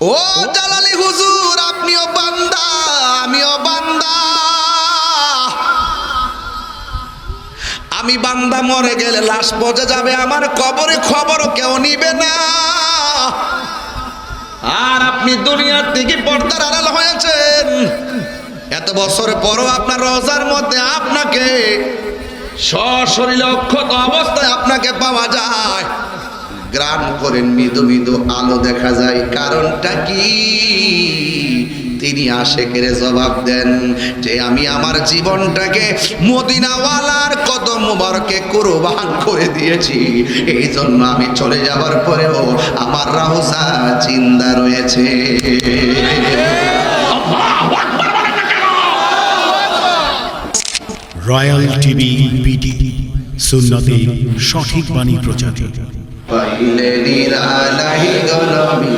ও জালালি হুজুর, আপনিও বান্দা, আমিও বান্দা। আমি বান্দা মরে গেলে লাশ পচে যাবে, আমার কবরে খবর কেউ নিবে না। আর আপনি দুনিয়ার থেকে পর্দার আড়াল হয়েছেন। এত বছর পরও আপনার রোজার মধ্যে আপনাকে সশরীরে অক্ষত অবস্থায় আপনাকে পাওয়া যায়। গ্রাম করেন মৃদু মৃদু আলো দেখা যায়। কারণটা কি? তিনি আশেকের জবাব দেন যে আমি আমার জীবনটাকে মদিনাওয়ালার কদম মুবারকে কুরবান করে দিয়েছি। এই জন্য আমি চলে যাবার পরেও আমার রাহুসা চিন্তা রয়েছে। রয়্যাল টিভি বিডি সুন্নতে সঠিক বাণী প্রচার। পাইলে নিরালাই গনবি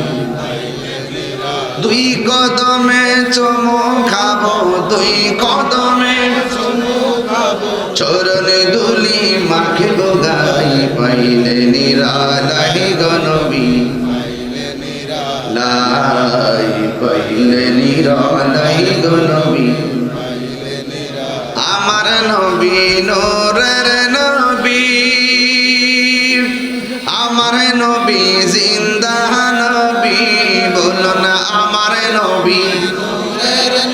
দুই কদমে চমো খাব, দুই কদমে চরণে দুলি মাখে গাই, পাইলে নিরালাই গনবি লাই, পাইলে নিরালাই গনবি আমার নবী নোরের নবী আমার নবী জিন্দা নবী বলো না আমার নবী।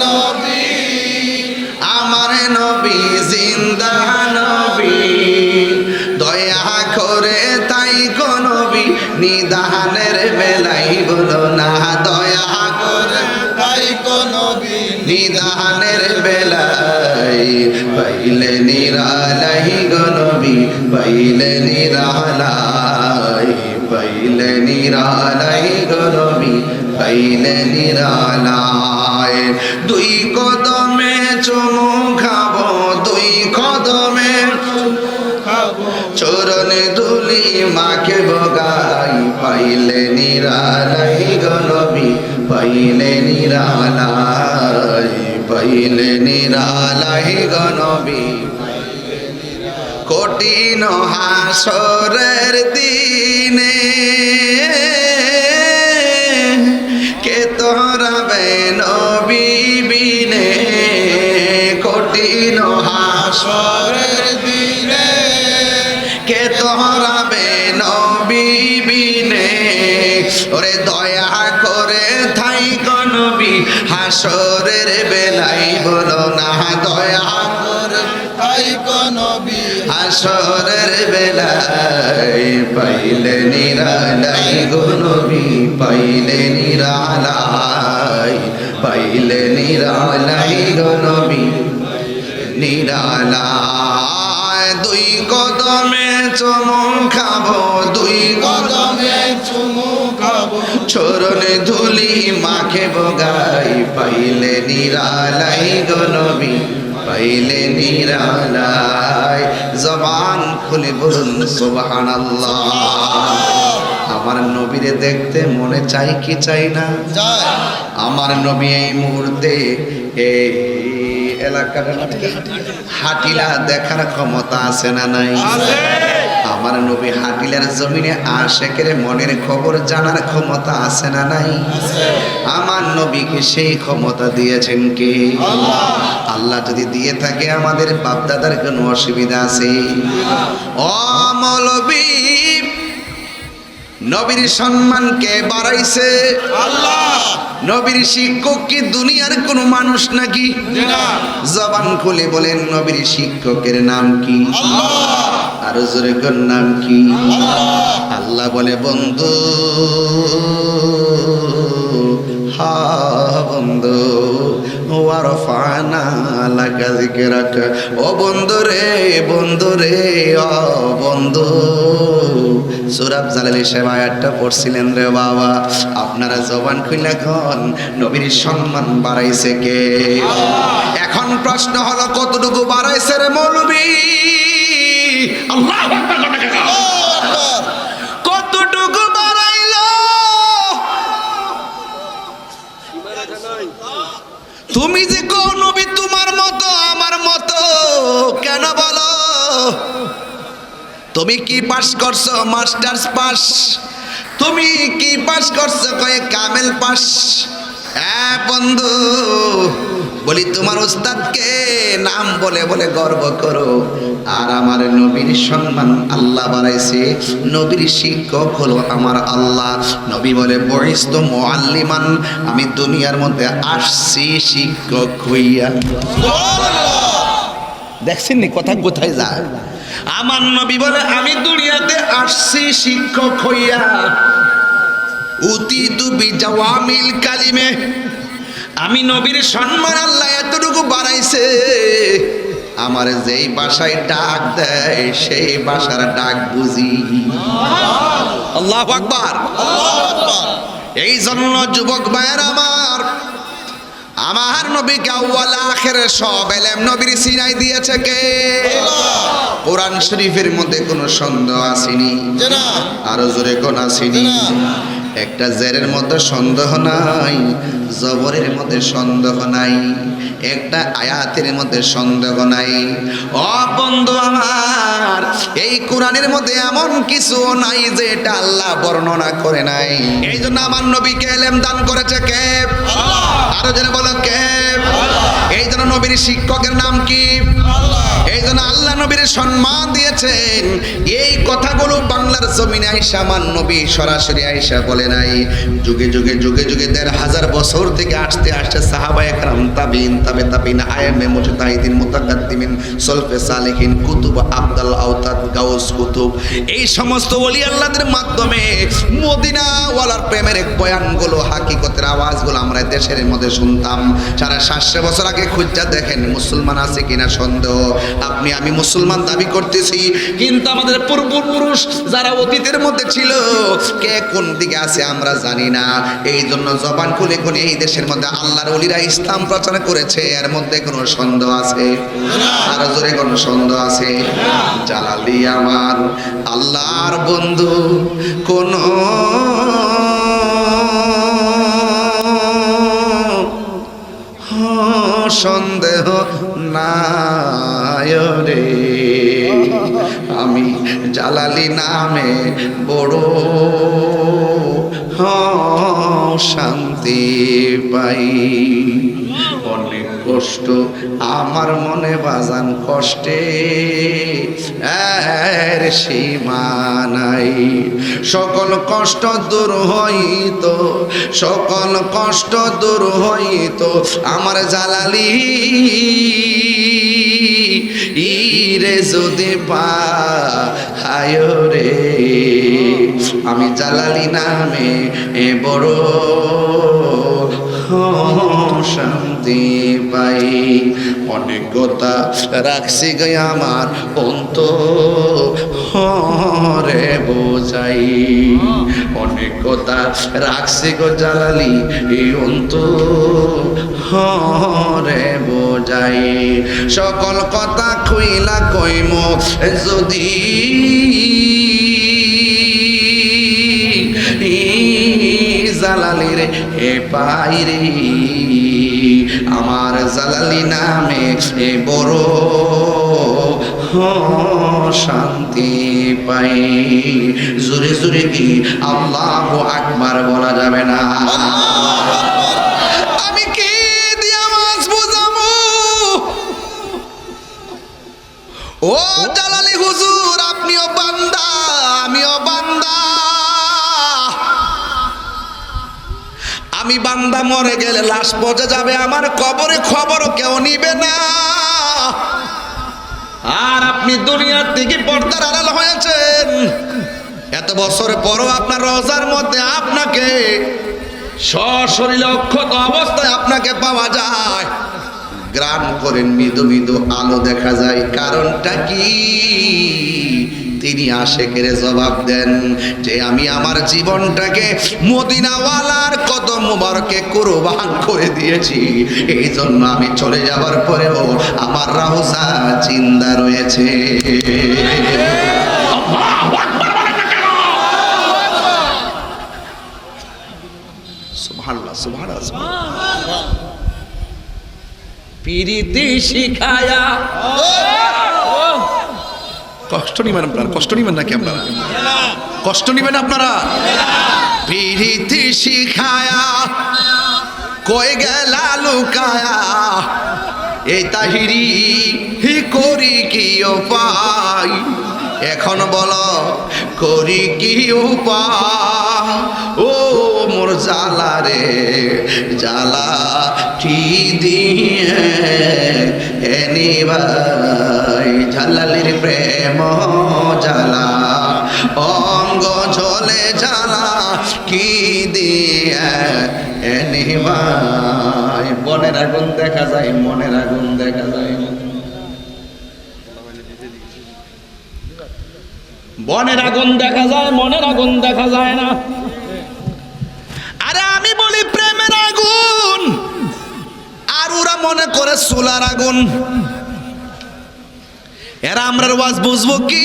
নবী। আমার নবী জিন্দা নবী। দয়া করে তাই গো নবী নিদানের বেলাই বলো না দয়া করে তাই নবী নিদানের বেলাই পাইলে নিরালাই গো নবী পাইলে নিরালাই। পাইলে নিরালাই গো নবী পাইলে নিরালাই দুই কদমে চুমু খাব, দুই কদমে চরণে দুলি মাকে বগাই। পাইলে নিরালাই গনবি পাইলে নিরালাই পাইলে নিরালাই গনবি কঠিন হাসরের দিনে কে তোরাবে নবী বিনে? কঠিন হাসরের দিনে কে তোরাবে নবী বিনে? ওরে দয়া করে থাই নবী হাসরের বেলাই পাইলে নিরালাই গো নবী, পাইলে নিরালাই পাইলে নিরালাই গো নবী নিরালায় দুই কদমে চুমু খাব, দুই কদমে চুমু খাব। চরণে ধুলি মাখে বগাই পাইলে নিরালাই গনবি পাইলে নিরালায় জবান খুলে বলুন, সুবহানাল্লাহ। আমার নবীরে দেখতে মনে চাই কি চাই না? আমার নবী এই মুহূর্তে এই এলাকার হাটিলা দেখার ক্ষমতা আছে না নাই? আমার নবী হাটিলার জমিনে আশেকের মনের খবর জানার ক্ষমতা আছে না নাই? আমার নবীকে সেই ক্ষমতা দিয়েছেন কে? আল্লাহ যদি দিয়ে থাকে আমাদের বাপদাদার কোনো অসুবিধা আছে? ও নবীর সম্মানকে বাড়াইছে? আল্লাহ। নবীর শিক্ষক কি দুনিয়ার কোন মানুষ নাকি? জবান খুলে বলেন নবীর শিক্ষকের নাম কি? আর জোরে নাম কি? আল্লাহ বলে বন্ধু। হা বন্ধু। ওয়ার ফানা লাগা জিকিরাক ও বন্ধু রে বন্ধু রে, ও বন্ধু। সুরাব জালালি সেবায়াতটা পড়ছিলেন রে বাবা। আপনারা জবান খুলে এখন নবীর সম্মান বাড়াইছে কে? এখন প্রশ্ন হলো, কতটুকু বাড়াইছে রে মৌলবী? আল্লাহ তুমি যে কো তোমার মতো, আমার মতো, কেন বলো? তুমি কি পাস করছ, মাস্টার্স পাস তুমি কি পাস করছ, কয়ে কামেল পাস হ্যাঁ বন্ধু। বলি, তোমার উস্তাদকে নাম বলে বলে গর্ব করো। আর আমার নবীর সম্মান আল্লাহ বাড়াইছে। নবীর শিক্ষক হলো আমার আল্লাহ। নবী বলে বয়স্ত মোয়াল্লিমান আমি দুনিয়ার মধ্যে আসছি শিক্ষক হইয়া। দেখছেন নি কথা কোথায় যায়? আমার নবী বলে, আমি দুনিয়াতে আসছি শিক্ষক হইয়া। উতি তুবি জাওয়ামিল কালিমে আমি নবীর সম্মান আল্লাহ এতটুকু বাড়াইছে। আমার যেই বাসায় ডাক দেয়, সেই বাসার ডাক বুঝি। আল্লাহ আকবার। এই জন্য যুবক ভাইয়ের আমার আমার নবীকে আউয়াল আখের সব এলেম নবীর সিনাই দিয়েছে কে? কোরআন শরীফের মধ্যে কোনো সন্দেহ আসেনি, আরও জোরে কোন আসেনি। একটা জেরের মধ্যে সন্দেহ নাই জবরের মধ্যে সন্দেহ নাই। একটা আয়াতের মধ্যে সন্দেহ নাই। ও বন্ধু আমার এই কোরআনের মধ্যে এমন কিছু নাই যে এটা আল্লাহ বর্ণনা করে নাই। এই জন্য আমার নবীকে এলেম দান করেছে কে? আরও যেন বলো কে? এই জন্য নবীর শিক্ষকের নাম কি? এই জন্য আল্লাহ নবীর সম্মান দিয়েছেন। এই কথাগুলো বাংলার জমিনে আইসা আমার নবী সরাসরি আইসা বলে নাই। যুগে যুগে যুগে যুগে দেড় হাজার বছর থেকে আসতে আসতে সাহাবা একরাম তাবিন আয়ামে মুজতাহিদিন মুতাকাদ্দিমিন সলফে সালেহিন কুতুব আব্দাল আওতাদ গাউস কুতুব। এই সমস্ত ওলি আল্লাহদের মাধ্যমে প্রেমের এক বয়ানগুলো, হাকিকতের আওয়াজগুলো আমরা দেশের মধ্যে শুনতাম। সারা সাতশো বছর আগে খুঁজা দেখেন মুসলমান আছে কিনা সন্দেহ। আপনি, আমি মুসলমান দাবি করতেছি, কিন্তু আমাদের পূর্বপুরুষ যারা অতীতের মধ্যে ছিল, কে কোন দিকে আছে আমরা জানি না। এই জন্য জবান খুলে খুলে এই দেশের মধ্যে আল্লাহর অলিরা ইসলাম প্রচার করেছে। এর মধ্যে কোনো সন্দেহ আছে? আরও জোরে কোনো সন্দেহ আছে? জালালি আমার আল্লাহর বন্ধু, কোন সন্দেহ নাই রে। আমি জালালি নামে বড় হ শান্তি পাই। অনেক কষ্ট, আমার মনে বাজান কষ্টে। এর সীমা নাই। সকল কষ্ট দূর হইত, সকল কষ্ট দূর হইত আমার জালালি। ইরে যদি পায় রে, আমি জালালি নামে এ বড়। শান্তি পাই। অনেক কথা রাখছি গে আমার অন্ত হরে বোঝাই। অনেক কথা রাখছি গো জালালি, এই অন্ত রে বোঝাই। সকল কথা খুইলা কইম, যদি জালালির আমার জালালি নামে এ বড় শান্তি পাই। জোরে জোরে কি আল্লাহ আকবার বলা যাবে না। লাশ পচে যাবে, আমার কবরে খবর কেউ নিবে না। আর আপনি দুনিয়ার থেকে পর্দার আড়াল হয়েছেন। এত বছর পরও আপনার রোজার মধ্যে আপনাকে সশরীরে অক্ষত অবস্থায় আপনাকে পাওয়া যায়। গ্রাম করেন মৃদু মৃদু আলো দেখা যায়, কারণটা কি? তিনি আসে আশেকের জবাব দেন যে আমি আমার জীবনটাকে মদিনাওয়ালার কদম মুবারকে কোরবান করে দিয়েছি। এই জন্য আমি চলে যাবার পরেও আমার রাহুসা চিন্তা রয়েছে। শিখায়া কষ্ট নিবেন আপনারা, কষ্ট নিবেন নাকি আপনারা? কষ্ট নিবেন আপনারা? শিখায়া গেলা লুকায়া এই তাহিরি হি করি কি উপায়? এখন বল, করি কি উপায়? ও জালা রে জালা টি দিয়ে এনি ভাই জালালির প্রেম জালা অঙ্গ ঝলে জালা কি দিয়ে এনি বনের আগুন দেখা যায়, মনের আগুন দেখা যায়। বনের আগুন দেখা যায়, মনের আগুন দেখা যায় না। মনে করে সোলার আগুন। এরা আমরা ওয়াজ বুঝব কি?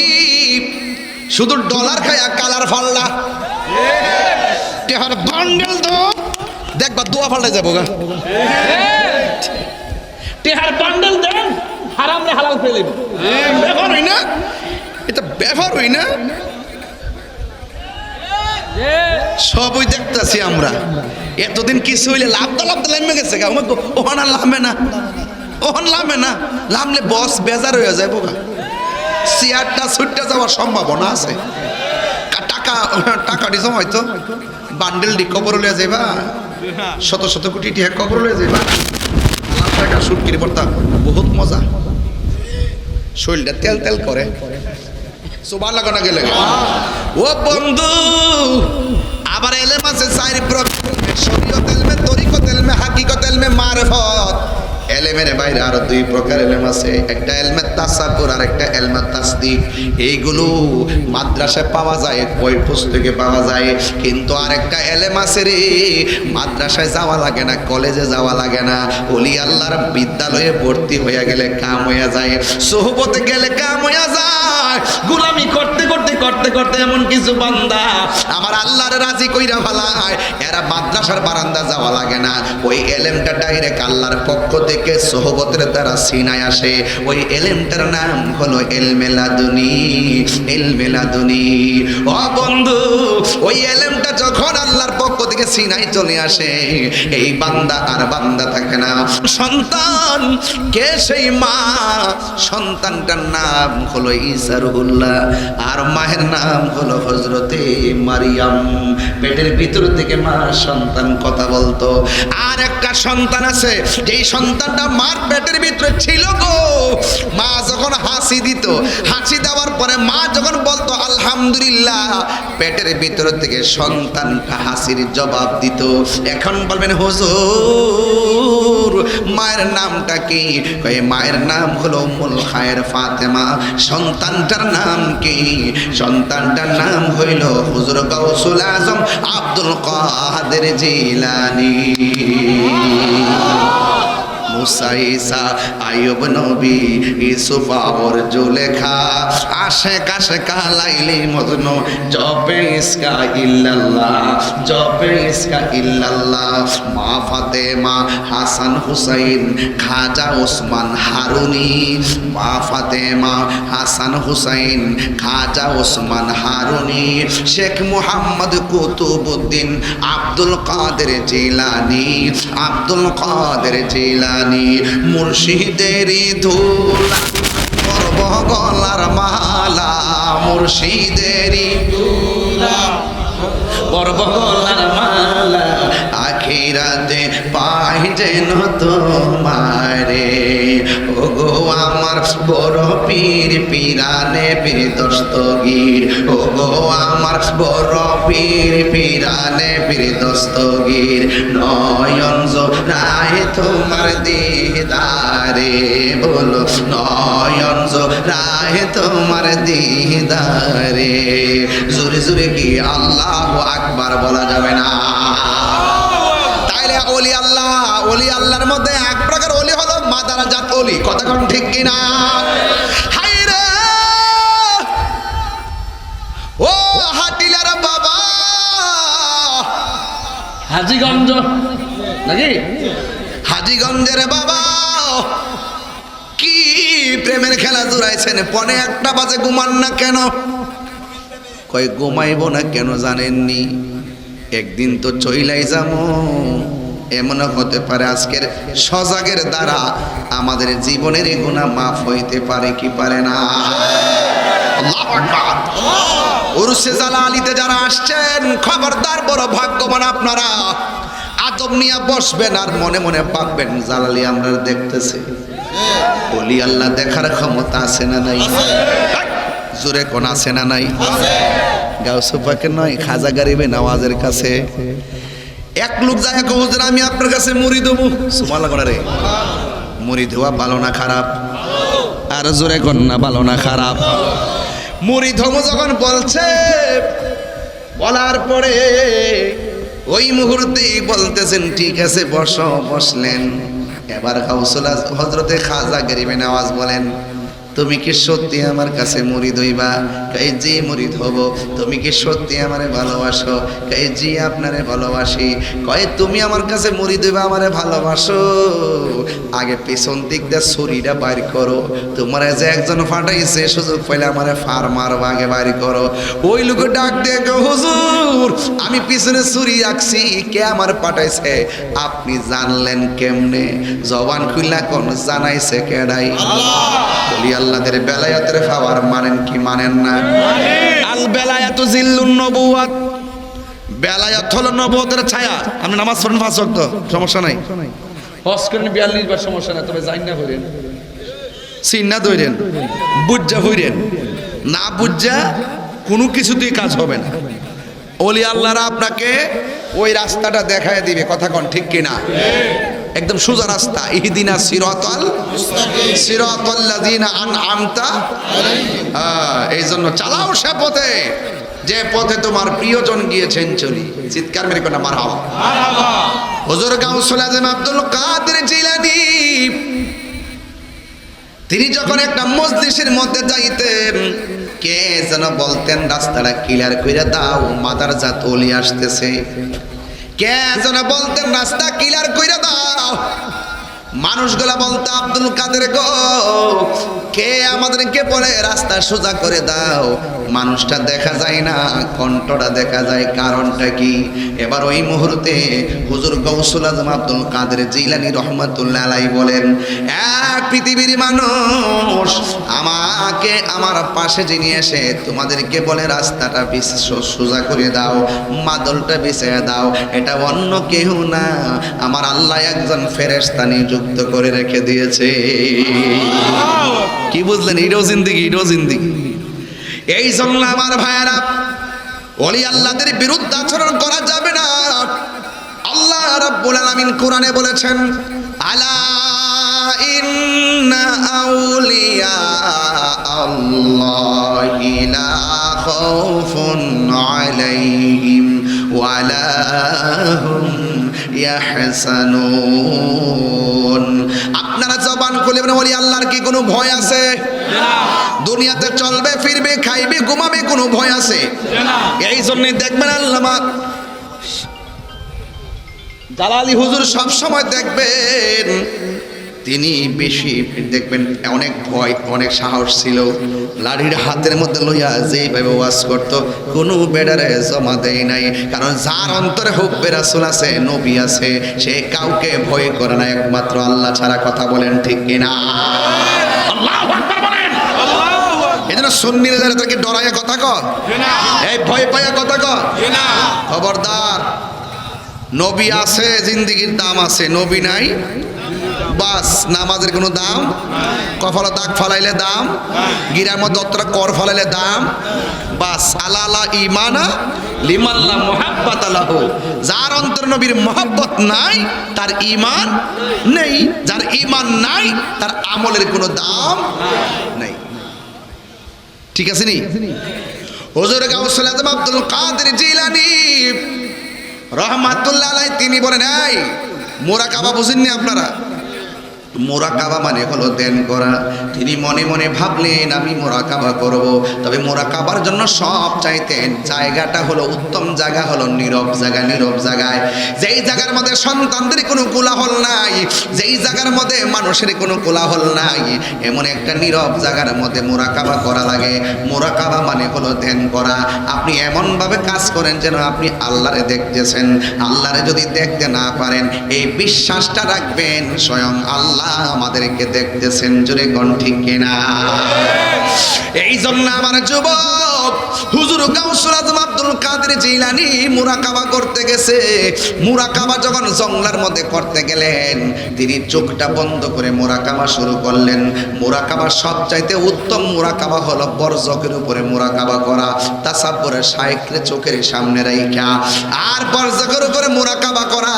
শুধু ডলার খায়া কালার ফাল্লা। টেহার বান্ডেল তো। দেখবা দোয়া ফাল্টা যাব গা। টেহার বান্ডেল দেন হারাম রে হালাল ফেলিব ব্যবহার হই না? এটা ব্যবহার হই না? সবই দেখতেছি আমরা। এতদিন কিছু হইলে লাভ তো লাভ তো লামে গেছে গা। আর লামে না। ওহন লামে না। লামলে বস বেজার হয়ে যায় বোকা চেয়ারটা ছুটতে যাওয়ার সম্ভাবনা আছে। টাকা টাকা দিছম হয়তো? বান্ডেল ডি কবর লয়ে যাইবা? শত শত কোটি টিয়া কবর লয়ে যাইবা? লাখ টাকা শুট কিনে পড়তা বহুত মজা। শরীরটা তেল তেল করে। সুবার লাগানো গেলে। ও বন্ধু, আবার এলেম আছে চারি প্রকার শরীয়ত এলমে তরিকত এলমে হাকিকত এলমে মারফত। এলেমের বাইরে আরও দুই প্রকার এলেম আছে। একটা এলমে তাসাবুর আর একটা এলমে তাসদিক। এইগুলো মাদ্রাসায় পাওয়া যায়, বই পুস্তকে পাওয়া যায়। কিন্তু আরেকটা এলেম আছে রে, মাদ্রাসায় যাওয়া লাগে না, কলেজে যাওয়া লাগে না। ওলি আল্লাহর বিদ্যালয়ে ভর্তি হয়ে গেলে কাম হয়ে যায়। সোহবতে গেলে কাম হয়ে যায়। গুলামি করতে করতে করতে করতে এমন কিছু বান্দা আমার আল্লাহর রাজি কইরা ফালায়। এরা মাদ্রাসার বারান্দা যাওয়া লাগে না। ওই এলেমটা ডাইরেক্ট আল্লাহর পক্ষ থেকে সোহবতের দ্বারা সিনায় আসে। ওই এলেমটার নাম হলো এলমেলাদুনি এলমেলাদুনি। ও বন্ধু, ওই এলেমটা যখন আল্লাহর পক্ষ থেকে সিনাই চলে আসে, এই বান্দা আর বান্দা থাকে না। সন্তান, কে সেই মা? সন্তানটার নাম হলো ইসারুল্লাহ আর মায়ের নাম হলো হজরতে মারিয়াম। পেটের ভিতর থেকে মা সন্তান কথা বলতো। আর একটা সন্তান আছে, যেই সন্তানটা মার পেটের ভিতরে ছিল গো। মা যখন হাসি দিত, হাসি দেওয়ার পরে মা যখন বলতো, আলহামদুলিল্লাহ পেটের ভিতর থেকে সন্তানটা হাসির জবাব দিত। এখন বলবেন, হুজুর, মায়ের নামটা কি? কয়ে, মায়ের নাম হলো মুল খায়ের ফাতেমা। সন্তানটার নাম কি? সন্তানটার নাম হইল হুজুর গৌসুল আজম আব্দুল কাদের জিলানি। মুসা ঈসা আয়ুব নবী ইসুফ আর জুলেখা আশে কাশে কালাইলি মজনু জবে ইসকা ইল্লাল্লাহ জবে ইসকা ইল্লাল্লাহ, মা ফাতেমা, হাসান হুসাইন, খাজা ওসমান হারুনি, মা ফাতেমা, হাসান হুসাইন, খাজা ওসমান হারুনি, শেখ মুহাম্মদ কুতুবুদ্দিন, আব্দুল কাদের জিলানি, আব্দুল কাদের জিলানি। মুর্শিদের ধুলা পর্ব গলার মালা। মুর্শিদের ধুলা গলার মালা। আখিরাতে পাই যেন তোমারে ও গো আমার বড় পীর, পিরানে পীর দস্তগীর ও গো আমার বড় পীর, পিরানে পীর দস্তগীর নয়ন রায় তোমার দিদারে, বলো নয়ন রায় তোমার দিদারে। জোরে জোরে কি আল্লাহ আকবার বলা যাবে না। তাইলে ওলি আল্লাহ ওলি আল্লাহর মধ্যে এক প্রকার ওলি হলো মাদারা জাত ওলি। কথা কোন ঠিক কিনা? হাই রে! ও হাটিলার বাবা! হাজিগঞ্জ। নাকি? হাজিগঞ্জের বাবা! কি প্রেমের খেলা জুড়াইছেন? পনে একটা বাজে ঘুমান না কেন? কয় ঘুমাইব না কেন জানেননি? একদিন তো চইলাই যাব এমনও হতে পারে আজকের সজাগের দ্বারা আমাদের জীবনের এই গুণা মাফ হইতে পারে কি পারে না। উরুসে জালালিতে যারা আসছেন, খবরদার, বড় ভাগ্যবান আপনারা। আদব নিয়ে বসবেন আর মনে মনে ভাববেন, জালালি আমরা দেখতেছি। বলি, আল্লাহ দেখার ক্ষমতা আছে না নাই? জোরে কোন আছে না নাই? গাউসু পাকে নয় খাজা গারিবে নওয়াজের কাছে। এক লোক যায় হুজুর, আমি আপনার কাছে মুড়ি দেবো। সুমালা করা রে, মুড়ি দেওয়া ভালো না খারাপ? আর জোরে কোন না, ভালো না খারাপ? মুড়ি ধমো যখন বলছে, বলার পরে ওই মুহূর্তেই বলতেছেন, ঠিক আছে, বসো, বসলেন। এবার কাউসুলা হজরতে খাজা গরিবেন আওয়াজ বলেন তুমি কি সত্যি আমার কাছে মুড়ি দইবা? কাই জি মুড়ি হব তুমি কি সত্যি আমারে ভালোবাসো? কাই জি আপনারে ভালোবাসি কয় তুমি আমার কাছে মুড়ি দইবা আমারে ভালোবাসো? আগে পেছন দিক দিয়ে ছুরিটা বাইর করো। তোমার যে একজন ফাটাইছে সুযোগ পাইলে আমারে ফার মারো আগে বাইর করো। ওই লোক ডাক দিয়ে হুজুর আমি পিছনে ছুরি রাখছি কে আমার পাঠাইছে আপনি জানলেন কেমনে? জবান খুললা কোন জানাইছে কেডাই বলি আল্লাহদের বেলায়াতের খাবার মানেন কি মানেন না? আল বেলায়াতু জিল্লুন নবুয়াত বেলায়াত হলো নবুয়তের ছায়া। আপনি নামাজ পড়েন পাঁচ ওয়াক্ত সমস্যা নাই। হস করেন বিয়াল্লিশ বার সমস্যা না তবে যাই না করেন চিন্না দইরেন বুঝা হইরেন। না বুঝা কোনো কিছুতেই কাজ হবে না। ওলি আল্লাহরা আপনাকে ওই রাস্তাটা দেখায় দিবে কথা কন ঠিক কিনা? একদম সোজা রাস্তা। ইহদিনা সিরাতাল সিরাতাল্লাযিনা আনআমতা হ্যাঁ, এই জন্য চালাও সে পথে। যে পথে তোমার প্রিয়জন গিয়েছেন চলি। চিৎকার মেরে কোনা মারহাবা। হুজুর গাউসুল আজম আব্দুল কাদের জিলানী। তিনি যখন একটা মসজিদের মধ্যে যাইতেন কে যেন বলতেন রাস্তাটা ক্লিয়ার করে দাও মাদার জাত অলি আসতেছে। কে যেন বলতেন রাস্তা ক্লিয়ার কইরা দাও। মানুষগুলা বলতো, আব্দুল কাদের গো, কে আমাদেরকে বলে রাস্তা সোজা করে দাও? মানুষটা দেখা যায় না, কণ্ঠটা দেখা যায়, কারণটা কি? এবার ওই মুহূর্তে হুজুর গৌসুল আজম আব্দুল কাদের জিলানি রহমতুল্লাহ আলাই বলেন, এক পৃথিবীর মানুষ আমাকে আমার পাশে যিনি এসে তোমাদেরকে বলে রাস্তাটা সোজা করে দাও, মাদলটা বিছিয়ে দাও, এটা অন্য কেউ না। আমার আল্লাহ একজন ফেরেস্তা নিযুক্ত করে রেখে দিয়েছে। কি বুঝলেন? এটাও জিন্দিগি এটাও জিন্দিগি। এই জন্য আমার ভাইয়েরা, অলি আল্লাহদের বিরুদ্ধে আচরণ করা যাবে না। আল্লাহ রাব্বুল আলামিন কোরআনে বলেছেন, আলা ইন্না আউলিয়া আল্লাহি লা খাউফুন আলাইহিম ওয়ালা হুম ইয়াহসানুন। জবান বলি আল্লাহর কি কোনো ভয় আছে? দুনিয়াতে চলবে ফিরবে খাইবে ঘুমাবে কোনো ভয় আছে? এই জন্য দেখবেন আল্লামা দালালি হুজুর সব সময় দেখবেন তিনি বেশি দেখবেন অনেক ভয় অনেক সাহস ছিল। লাঠির হাতের মধ্যে লইয়া যেভাবে ওয়াজ করতো কোনো বেডারে জমা দেয় নাই। কারণ যার অন্তরে হোক বেরাসুল আছে নবী আছে সে কাউকে ভয় করে না একমাত্র আল্লাহ ছাড়া কথা বলেন ঠিক কিনা। এই জন্য সন্নিরে যারা তাকে ডরাইয়া কথা কর এই ভয় পাইয়া কথা কর খবরদার নবী আছে জিন্দিগির দাম আছে নবী নাই। বাস, নামাজের কোনো দাম? কপালে দাগ ফালাইলে দাম? গিরার মধ্যে অতটা কর ফালাইলে দাম? বাস, আলা আলা ইমানা লিমাল্লা মোহাব্বত আলাহ যার অন্তর নবীর মোহাব্বত নাই, তার ইমান নেই। যার ইমান নাই, তার আমলের কোনো দাম নেই। ঠিক আছে নি? হুজুর গাউসুল আজম আব্দুল কাদের জিলানী। রহমাতুল্লাহ তিনি বলেন, এই, মোরা কাবা বুঝেননি আপনারা? মোরাকাবা মানে হলো ধ্যান করা। তিনি মনে মনে ভাবলেন, আমি মোরাকাবা করব। তবে মোরাকাবার জন্য সব চাইতেন, জায়গাটা হলো উত্তম জায়গা, হলো নীরব জায়গা, নীরব জায়গায়। যেই জায়গার মধ্যে সন্তানদের কোনো কোলাহল নাই, যেই জায়গার মধ্যে মানুষের কোনো কোলাহল নাই, এমন একটা নীরব জায়গার মধ্যে মোরাকাবা করা লাগে। মোরাকাবা মানে হলো ধ্যান করা। আপনি এমনভাবে কাজ করেন যেন আপনি আল্লাহরে দেখতেছেন। আল্লাহরে যদি দেখতে না পারেন, এই বিশ্বাসটা রাখবেন স্বয়ং আল্লাহ। আমাদেরকে দেখতেছেন, জোরে কোন ঠিক কিনা? এই জন্য আমার যুবক, হুজুর গাউসুল আব্দুল কাদের জিলানি মুরাকাবা করতে গেছে। মুরাকাবা যখন জঙ্গলার মধ্যে করতে গেলেন, তিনি চোখটা বন্ধ করে মুরাকাবা শুরু করলেন। মুরাকাবা সবচাইতে উত্তম মুরাকাবা হলো বরজকের উপরে মুরাকাবা করা, তাসাব্বরের সাইকেলে চোখের সামনে রাইখা। আর বরজকের উপরে মুরাকাবা করা,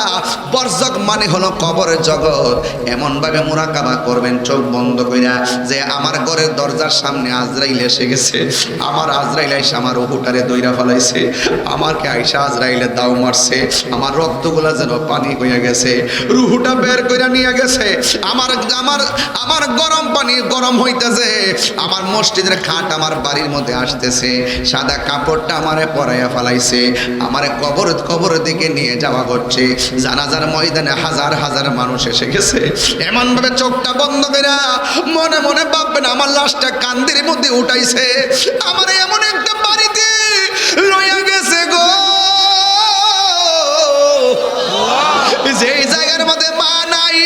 বরজক মানে হলো কবরের জগৎ। এমন ভাবে মুরাকাবা করবেন, চোখ বন্ধ কইরা যে আমার ঘরের দরজার সামনে আজরাইল এসে গেছে। আমার আজরাইল আইসা আমার ওহুটারে দইরা ফলাইছে। আমাকে আইসা আজরাইলে দাও মারছে। আমার রক্তগুলা যেন পানি হইয়া গেছে। রুহুটা বের কইরা নিয়ে গেছে। আমার আমার আমার গরম পানি গরম হইতেছে। আমার মসজিদের খাট আমার বাড়ির মধ্যে আসতেছে। সাদা কাপড়টা আমারে পরাইয়া ফেলাইছে। আমারে কবর কবরের দিকে নিয়ে যাওয়া করছে জানাজার ময়দানে হাজার হাজার মানুষ এসে গেছে। এমন ভাবে চোখটা বন্ধ করে মনে মনে ভাববেন, আমার লাশটা কান্দির মধ্যে উঠাইছে। আমার এমন একটা বাড়িতে লইয়া গেছে গো। যেই জায়গার মধ্যে মা নাই,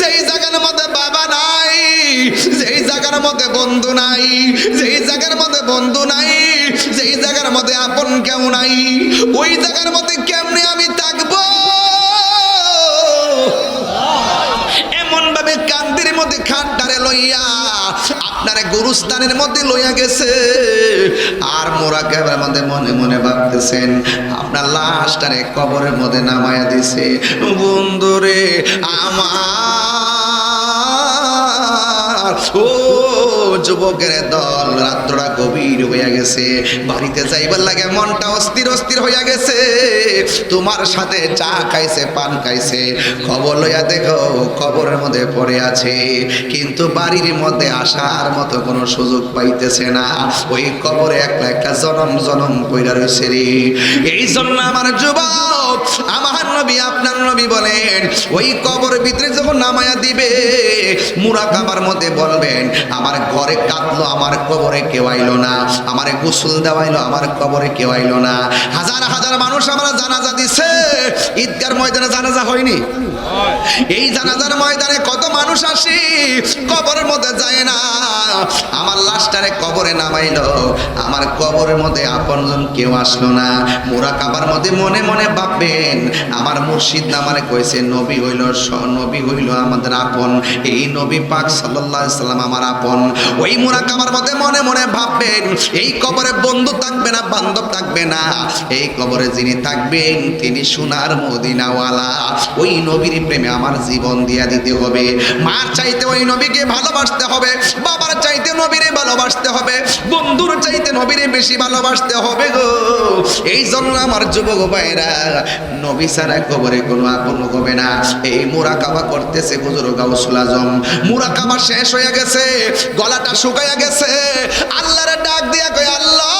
যেই জায়গার মধ্যে বাবা নাই, যেই জায়গার মধ্যে বন্ধু নাই, যেই জায়গার মধ্যে বন্ধু নাই, যেই জায়গার মধ্যে আপন কেউ নাই, ওই জায়গার মধ্যে কেমনে আমি থাকব? খাটটারে লইয়া আপনার গুরুস্থানের মধ্যে লইয়া গেছে। আর মোরা কেবার মধ্যে মনে মনে ভাবতেছেন, আপনার লাশটারে কবরের মধ্যে নামাইয়া দিছে। বন্ধুরে আমার, ও যুবকের দল রাত্রটা গভীর হইয়া গেছে। বাড়িতে যাইবার লাগে মনটা অস্থির অস্থির হইয়া গেছে। তোমার সাথে চা খাইছে, পান খাইছে। খবর লইয়া দেখো, খবরের মধ্যে পড়ে আছে। কিন্তু বাড়ির মধ্যে আসার মতো কোনো সুযোগ পাইতেছে না। ওই কবরে একটা একটা জনম জনম কইরা রয়েছে রে। এই জন্য আমার যুবক, আমার নবী, আপনার নবী বলেন, ওই কবর ভিতরে যখন নামায়া দিবে মুরা কাবার মধ্যে বলবেন, আমার ঘরে কাঁদলো, আমার কবরে কেউ আইলো না। আমারে গোসল দেওয়াইলো, আমার কবরে কেউ আইলো না। হাজার হাজার মানুষ আমরা জানাজা দিছে। ঈদগার ময়দানে জানাজা হয়নি? এই জানাজার ময়দানে কত মানুষ আসি, কবরের মধ্যে যায় না। আমার লাশটারে কবরে নামাইলো। আমার কবরের মধ্যে আপনজন কেউ আসলো না। মোরা কাবার মধ্যে মনে মনে ভাববেন, আমার মুর্শিদ আমারে কইছে, নবী হইল নবী হইল আমাদের আপন। এই নবী পাক আলাইহি সাল্লাম আমার আপন। ওই মোরা কাবার মধ্যে মনে মনে ভাববেন, এই কবরে বন্ধু থাকবে না, বান্ধব থাকবে না। এই কবরে যিনি থাকবেন, তিনি সোনার মদিনাওয়ালা। ওই নবীর প্রেমে আমার জীবন দিয়া দিতে হবে। মার চাইতে ওই নবীকে ভালোবাসতে হবে, বাবার চাইতে নবীরে ভালোবাসতে হবে, বন্ধুর চাইতে নবীরে বেশি ভালোবাসতে হবে গো। এই জন্য আমার যুবক ভাইরা নবী ছাড়া কবরে কোনো আপন হবে না। এই মুরাকাবা করতেছে হুজুর গাউসুল আজম। মুরাকাবা শেষ হয়ে গেছে গলাটা শুকাইয়া গেছে। আল্লাহরে ডাক দিয়া কই আল্লাহ,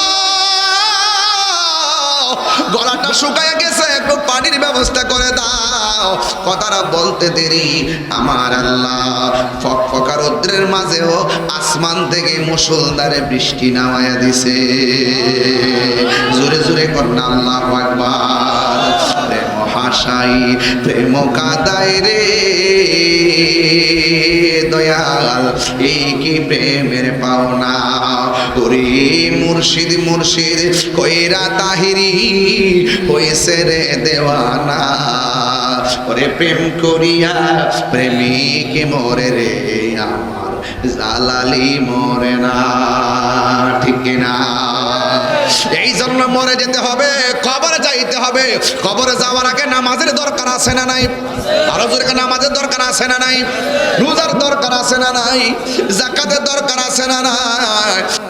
গলাটা শুকায় গেছে, একটু পানির ব্যবস্থা করে দাও। কথাটা বলতে দেরি। আমার আল্লাহ মাঝেও আসমান থেকে মুসলধারে বৃষ্টি নামায়া দিছে। জোরে জোরে কন্যা আল্লাহ আকবার। প্রেম হাসাই, প্রেম রে। দয়াল, এই কি প্রেমের পাওনা? ওরে মুর্শিদ মুর্শিদ, কইরা তাহিরি হইছে রে দেওয়ানা। ওরে প্রেম করিয়া প্রেমিক মরে রে, আমার জালালি মরে না। ঠিক না এই জন্য মরে যেতে হবে, কবরে যাইতে হবে। কবরে যাওয়ার আগে নামাজের দরকার আছে না নাই? আরও জোরে নামাজের দরকার আছে না নাই? রোজার দরকার আছে না নাই? জাকাতের দরকার আছে না নাই?